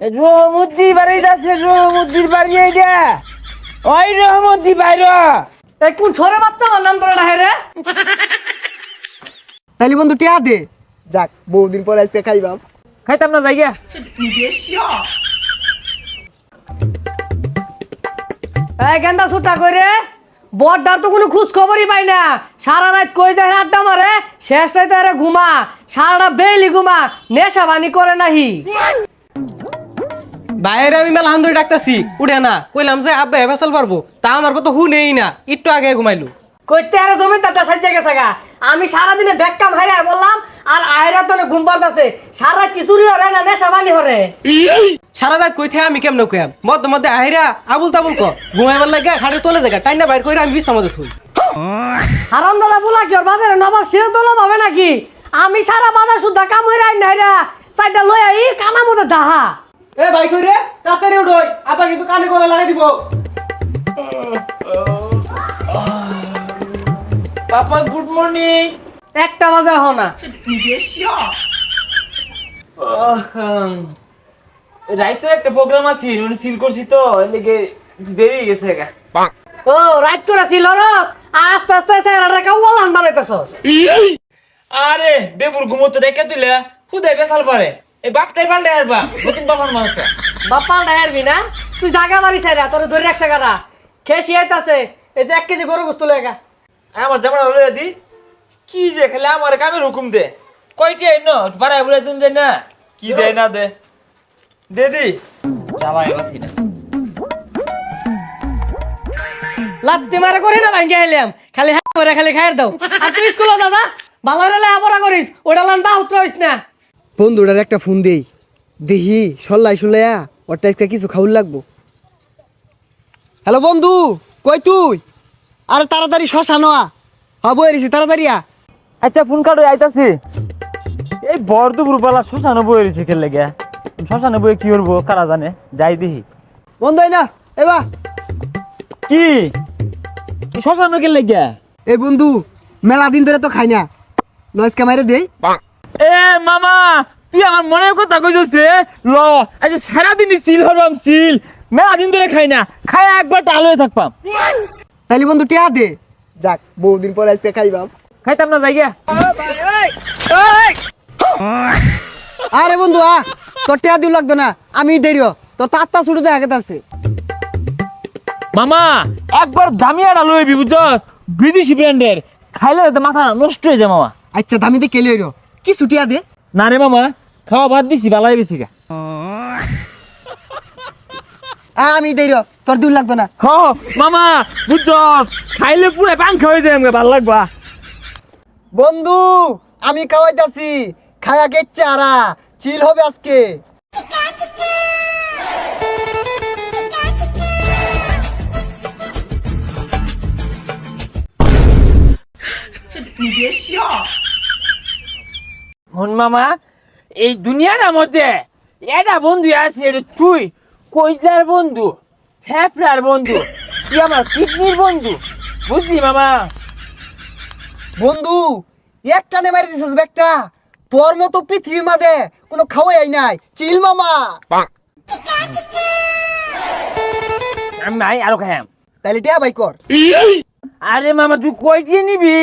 রহমদ্দি বাড়ি যাচ্ছে রহমদ্দির বাড়ি এইটা ওই রহমদ্দি বাইর এই কোন ছোরে বাচ্চা আমার নাম ধরে না রে? তাইলে বন্ধু টিয়া দে। যাক বহুদিন পর আজকে খাইবাম। খাইতাম না জায়গা এই গেন্দা সুটা করে বড়দার তো কোনো খোঁজ খবরই পাই না। সারা রাত কই যায় আড্ডা মারে? শেষ রাতে আরে ঘুমা। সারাটা বেইলি ঘুমা। নেশা বানি করে নাহি। বাইরে আমি মেলা হান্দরি ডাকতেছি। উঠে না কইলাম যে আব্বা ফেসাল পারব। তা আমার কথা হু নেই না একটু আগে ঘুমাইলু। কইতে আরে জমিদারটা সাজ্জা গেছে গা। আমি সারাদিনে ব্যাককাম হাইরা বললাম আর আয়রা তো ঘুম পারতাছে সারা কিছুরি হরে না নেশা বানি হরে। সারা রাত কই থেকে আমি কেমন মধ্যে মধ্যে আহিরা আবুল তাবুল ক ঘুমাইবার লাগে খাটে তোলে দেখা টাইনা বাইর কইরা আমি বিছনা মধ্যে থুই। হারাম দাদা বলা কি ওর বাপের নবাব সেও তোলা পাবে নাকি? আমি সারা বাজার সুদ্ধা কাম হইরা আইন নাইরা চাইটা লই আই কানা মতো দাহা এ ভাই কই রে? তাড়াতাড়ি উঠোই আব্বা কিন্তু কানে করে লাগাই দিব। পাপা গুড মর্নিং একটা বাজে হ না। রাইতো একটা প্রোগ্রাম আছে উনি সিল করছি তো এদিকে দেরি হয়ে গেছে গা। ও রাইট করে ছিল রস আস্তে আস্তে চেহারাটা কাউয়াল হান বানাইতেছস। আরে বেবুর ঘুমোতে রেখে তুলে খুদাই বেসাল পারে। এই বাপটাই পাল্টে আর বাপ নতুন বাবার মানুষটা বাপ্পা ডায়ারবি না? তুই জাগা বাড়ি চাইরা তোর ধরে রাখছে গারা খেয়ে আইতাছে এই যে এক কেজি গরু গোস্ত লেগা আমার জামাটা লইয়া দি। কি যে খেলে আমার কামের হুকুম দে। কয়টি আইন বাড়াই বলে তুমি যাই না? কি দে না দে। দে দি। যাবাই বাসি না লাত্তি মারে করি না ভাঙ্গে আইলাম। খালি হ্যাঁ করে খালি খাইর দাও। আর তুই স্কুলে দাদা ভালো রেলে আবরা করিস ওটা লান বা উত্তর হইস না। বন্ধুটার একটা ফোন দেই। দেহি সল্লাই সুলাইয়া ওরটা আজকে কিছু খাউল লাগবো। হ্যালো বন্ধু কই তুই? আরে তাড়াতাড়ি শশা নোয়া হব এরিছি তাড়াতাড়ি আ। আচ্ছা ফোন কাটো আইতাছি। এই বড় দুপুর বেলা শ্মশানে বই রয়েছে খেলে গে শ্মশানে বই কি করব কারা জানে? যাই দেখি। বন্ধু না এবা কি? শ্মশানে খেলে গে এই বন্ধু মেলা দিন ধরে তো খাই না। নয়েজ ক্যামেরা দেই। এ মামা তুই আমার মনের কথা কইছিস রে? ল আচ্ছা সারাদিন সিল হরবাম সিল। মেলা দিন ধরে খাই না। খাই একবার টাল হয়ে থাকবাম। তাইলে বন্ধু টিয়া দে। যাক বহুদিন পর আজকে খাইবাম। খাইতাম না জায়গা। আরে বন্ধু আ তোর টিয়া দিও লাগতো না। আমি দেরি তোর তাত্তা ছুটে দেখা আছে। মামা একবার দামি লইবি বুঝছস? বিদেশি ব্র্যান্ডের খাইলে মাথা নষ্ট হয়ে যায় মামা। আচ্ছা দামিতে কেলে হইরো কি ছুটিয়া দে? না রে মামা খাওয়া বাদ দিছি ভালো হয়ে গেছি গা। আ, আমি দেরি তোর দিও লাগতো না। হ মামা বুঝছস? খাইলে পুরো পাঙ্খা হয়ে যায় আমাকে ভালো লাগবা। বন্ধু আমি খাওয়াইতাছি খায়া গেচ্ছে আরা চিল হবে আজকে। হন মামা এই দুনিয়ার মধ্যে এটা বন্ধু আছে এটা তুই কইজার বন্ধু ফ্যাফড়ার বন্ধু তুই আমার কিডনির বন্ধু বুঝলি মামা? বন্ধু একটা নে মারি দিছস ব্যাগটা তোর মতো পৃথিবী মাদে কোনো খাওয়াই নাই চিল মামা। আমি নাই আরও খাইম তাইলে টিয়া বাই কর। আরে মামা তুই কই দিয়ে নিবি?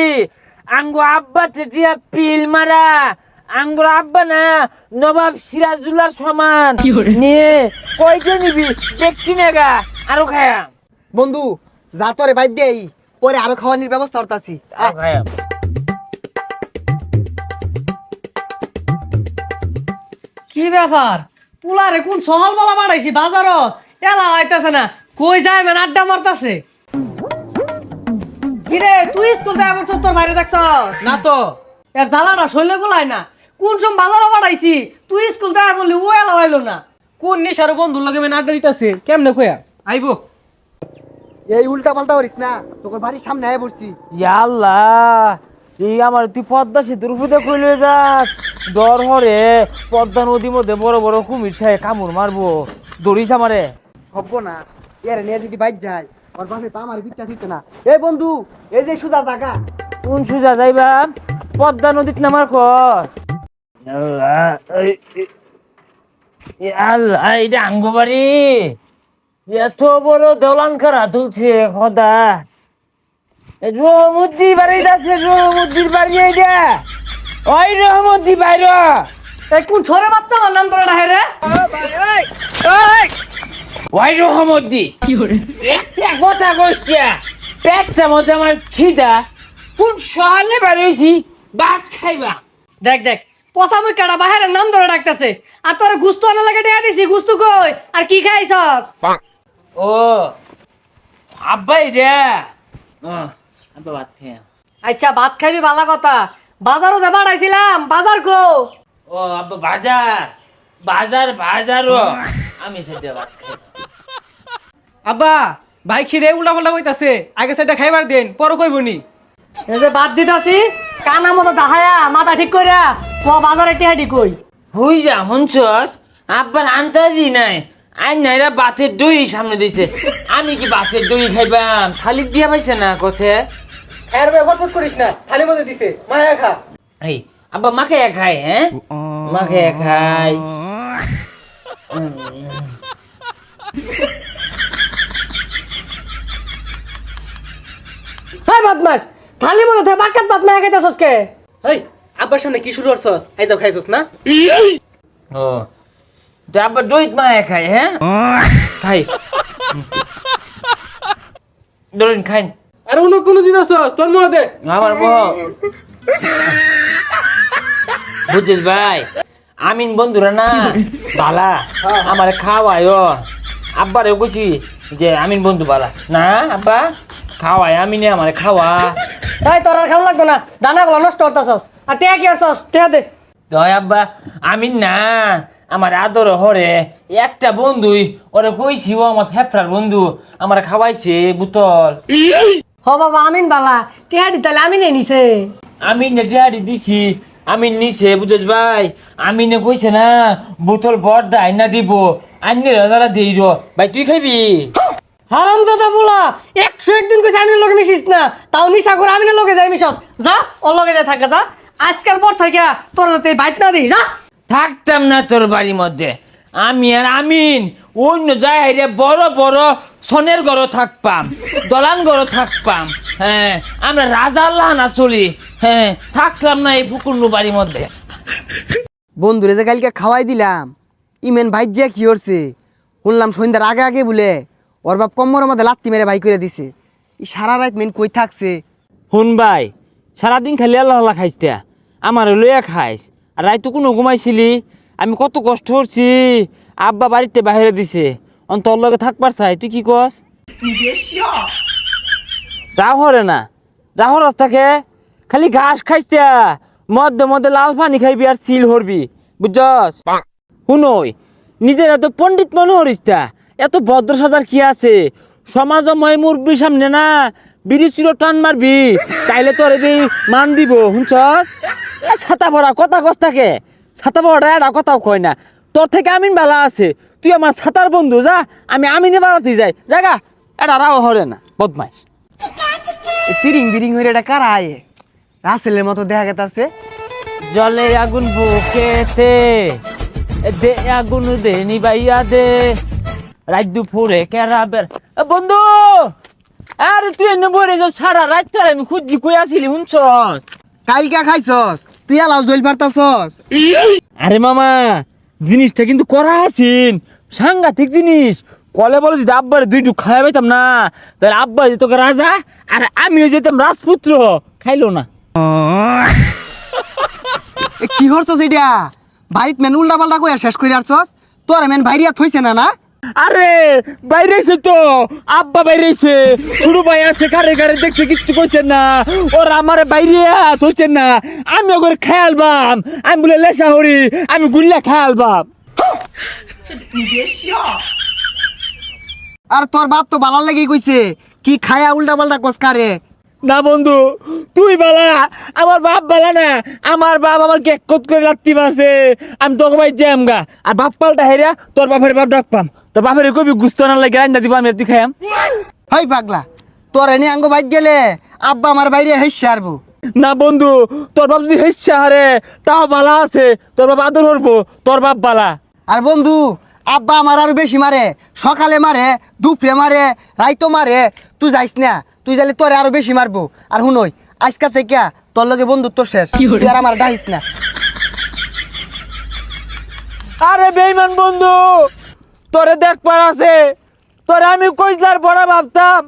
আঙ্গো আব্বা তেটিয়া পিল মারা আঙ্গুর আব্বা না নবাব সিরাজুল্লার সমান। নিয়ে কই নিবি? দেখছি না গা আরও খায়াম। বন্ধু যা তোরে বাইর দেই পরে আরও খাওয়ানির ব্যবস্থা করতাছি। আরও খায়াম। কি ব্যাপার? পুলারে কোন সহল বলা বাড়াইছি বাজারত? এলা হইতাছে না কই যায় মানে আড্ডা মারতাছে? কিরে তুই স্কুল যায় বছর তোর বাইরে দেখছ? না তো এর জ্বালাটা শৈলে গুলাই না। কোন সম বাজারও বাড়াইছি? তুই স্কুল যায় বললি ও এলা হইল না। কোন নিশার বন্ধুর লগে মেন আড্ডা দিতেছে? কেমনে কইয়া আইবো। এই উল্টা পাল্টা করিস না তোর বাড়ির সামনে আয় বসছি। আল্লাহ এই আমার তুই পদ্মা সেতুর উপরে কইলে যাস। ডর হরে পদ্মা নদীর মধ্যে বড় বড় কুমির থাকে কামড় মারবো। দড়িস আমারে। হব না এর নিয়ে যদি বাইক যায় ওর বাসে তো আমার বিচ্ছা দিত না। এই বন্ধু এই যে সুজা টাকা কোন সুজা যাইবা? পদ্মা নদীত নামার কর আল্লাহ, এই, এই। এ আল্লাহ এটা আঙ্গ বাড়ি এত বড় দলান খারা তুলছে খদা। রহমদ্দি বাড়ি আছে রহমদ্দির বাড়ি এইটা ওই রহমদ্দি বাইর এই কোন ছোরে বাচ্চা আমার নাম ধরে রে? ওই রহমদ্দি। একটা কথা কইছিয়া পেটটা মধ্যে আমার খিদা। কোন সহালে বাড়িয়েছি ভাত খাইবা। দেখ দেখ। পচা মুই কাটা বাহিরের নাম ধরে ডাকতেছে। আর তোর গুস্তু আনা লাগে দেয়া দিছি গুস্তু কই? আর কি খাইছস? ও আব্বা এটা ও আব্বা ভাত খাই আচ্ছা ভাত খাইবি ভালো কথা। বাজারও যে বাড়াইছিলাম বাজার কো ও আব্বা বাজার। বাজার বাজারও। আমি সেটা ভাত খাই। আব্বা ভাই খিদে উল্টা পাল্টা কইতাছে আগে সেটা খাইবার দেন পর কইবনি এই যে বাদ দিতাছি কানা মতো দাহায়া মাথা ঠিক কইরা ক বাজারে টিহাটি কই। হই যা শুনছস? আব্বার আন্তাজি নাই। আই নাইরা বাতের দই সামনে দিছে। আমি কি বাতের দই খাইবাম? থালি দিয়া পাইছে না কছে? খায়ের ভাই ফটফট করিস না থালি মধ্যে দিছে মায়া খা এই আব্বা মাকে খাই হ্যাঁ? মাকে খাই হাই। বদমাস থালি মনে থেকে বাকাত বাত মায়া খাইতাছস কে এই আব্বার সামনে কি শুরু করছস? এই যাও খাইছস না? ও তো আব্বা দইত মায়ে খাই হ্যাঁ? খাই। ধরুন খাইন। আর অন্য কোনো দিন আসছস তোর মনে দে। আমার বউ। বুঝছিস ভাই? আমিন বন্ধুরা না? বালা আমার খাওয়ায় আব্বারে কইছি যে আমিন বন্ধু বালা। না আব্বা? খাওয়ায় আমিনে আমার খাওয়া। তাই তোর আর খাওয়া লাগবে না। দানা গুলো নষ্ট করতাছস। আর টিয়া কি আসছস টিয়া দে। দয় আব্বা আমিন না আমার আদর হরে একটা বন্ধুই ওরে কইছি ও আমার ফেফড়ার বন্ধু আমার খাওয়াইছে বুতল। হ বাবা আমিন বালা। টিহাটি তাহলে আমিনে নিছে। আমি নে নেটিয়ারি দিছি আমি নিছে বুঝছ ভাই? আমি নে কইছে না বোতল বড় না দিব আইনে রাজারা দেই ভাই তুই খাবি হারাম জাদা বলা একশো একদিন কইছে আমিনের লগে মিশিস না। তাও নিশা করে আমিনের লগে যাই মিশস। যা ওর লগে যাই থাকে যা। আজকাল পর থেকে তোর যাতে বাইট না দিই যা। থাকতাম না তোর বাড়ির মধ্যে। আমি আর আমিন অন্য জায়গায় বড় বড় সনের ঘর থাকপাম দলান ঘর থাকপাম হ্যাঁ। আমরা রাজা আল্লাহ না চলি হ্যাঁ। থাকলাম না এই ফুকুন্নু বাড়ির মধ্যে। বন্ধুরে যে কালকে খাওয়াই দিলাম ইমেন ভাই যে কি করছে শুনলাম সন্ধ্যার আগে আগে বলে ওর বাপ কম্মরের মধ্যে লাত্তি মেরে ভাই করে দিছে। ই সারা রাত মেন কই থাকছে? শুন ভাই সারাদিন খালি আল্লাহ আল্লাহ খাইস তা। আমার লইয়া খাইস। আর রাইতো কোনো ঘুমাইছিলি? আমি কত কষ্ট করছি। আব্বা বাড়িতে বাইরে দিছে। অন তোর লগে থাকবার চাই তুই কি কস? যা হরে না। যা হরস থাকে। খালি ঘাস খাইস তা। মধ্যে মধ্যে লাল পানি খাইবি আর চিল হরবি। বুঝছস? শুনই নিজের এত পণ্ডিত মনে হরিস তা। এত ভদ্র সাজার কি আছে? সমাজ ময় মুরব্বীর সামনে না, বিড়ি চির টান মারবি, তাইলে তোর এই মান দিব, শুনছস? ছাতা ভরা কথা কস থাকে ছাতা ভরা এটা কথাও কয় না। তোর থেকে আমিন বেলা আছে, তুই আমার ছাতার বন্ধু, যা, আমি আমিনে বাড়াতে যাই। জাগা এটা রাও হরে না, বদমাইশ। তিরিং বিরিং হয়ে এটা কারা আয়ে? রাসেলের মতো দেখা গেছে জলে আগুন বুকেতে দে আগুন দে নিবাইয়া দে। রাত দুপুরে কেরা বের বন্ধু! আরে তুই এনে বরে যাও সারা রাত তোর আমি খুঁজি কই আসিলি শুনছস? কালকে খাইছস? তুই আলাও জল পারতাছস? আরে মামা জিনিসটা কিন্তু করা আছিন। সাংঘাতিক জিনিস। কলে বলে যদি আব্বারে দুই ডুক খাওয়া পাইতাম না তাহলে আব্বা যে তোকে রাজা আর আমিও যেতাম রাজপুত্র খাইলো না। কি করছস এটা? বাড়িত মেন উল্টা পাল্টা কইয়া শেষ করে আসছস? তোর মেন বাইরিয়া থইছে না না? আরে, বাইরেছে তো। আব্বা বাইরেছে। ছোট ভাই আছে কারে কারে দেখছে, কিচ্ছু কইছে না। ওর আমার বাইরে থইছে না। আমি ওকে খেয়ালবাম আমি বলে লেসা হরি, আমি গুল্লা খেয়ালবাম আর তোর বাপ তো বালার লাগি কইছে, কি খায়া উল্টা পাল্টা কস কারে? না বন্ধু তুই বালা আমার বাপ বালা না আমার বাপ আমার কেক কত করে রাত্রি মারছে। আমি তোকে ভাই জ্যাম গা। আর বাপ পাল্টা হেরা তোর বাপের বাপ ডাক পাম। তোর বাপের কবি গুস্ত না লাগে রান্না দিব আমি তুই খাইয়াম। হই পাগলা তোর এনে আঙ্গ বাইক গেলে আব্বা আমার বাইরে হেসে আরবো না বন্ধু তোর বাপ যদি হেসছে হারে তাও বালা আছে। তোর বাপ আদর করব তোর বাপ বালা। আর বন্ধু আব্বা আমার আরও বেশি মারে সকালে মারে দুপুরে মারে রাইতো মারে তুই যাইস না। তুই যাইলে তোরে আরও বেশি মারবো। আর শুনই আজকা থেকে তোর লগে বন্ধুত্ব শেষ। তুই আর আমার ডাইস না। আরে বেইমান বন্ধু তোরে দেখবার আছে। তোরে আমি কইসলার বড় ভাবতাম।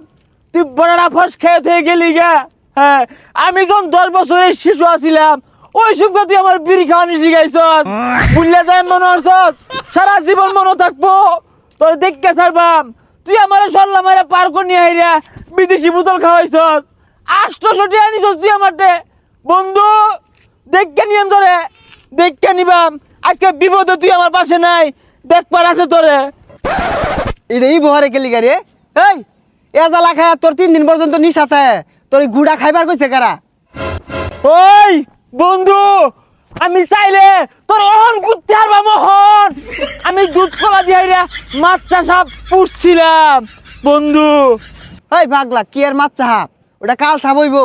তুই বড়রা ফস খেয়ে থেকে গেলি গা। হ্যাঁ আমি যখন দশ বছরের শিশু আছিলাম ওই সবকে তুই আমার বিড়ি খাওয়ানি শিখাইছস। বুঝলে যায় মনে হচ্ছস? সারা জীবন মনে থাকব। তোর দেখকে ছাড়বাম। তুই আমার সল্লা মারে পার করে নিয়ে আইরা বিদেশি বোতল খাওয়াইছস? আষ্টশো টাকা নিছস তুই আমারটে। বন্ধু দেখকে নিয়ম ধরে দেখকে নিবাম। আজকে বিপদে তুই আমার পাশে নাই দেখবার আছে তোরে। এই বহরে গেলি গাড়ি এই এ জ্বালা খায় তোর তিন দিন পর্যন্ত নিশাতে। তোর গুড়া খাইবার কইছে কারা? ওই বন্ধু আমি চাইলে তোর অহন করতে পারবা মোহন। আমি দুধ কলা দিয়ে মাছ চাষা পুষছিলাম। বন্ধু। এই ভাগলা কি আর মাছ চাহাব ওটা কাল সাবইব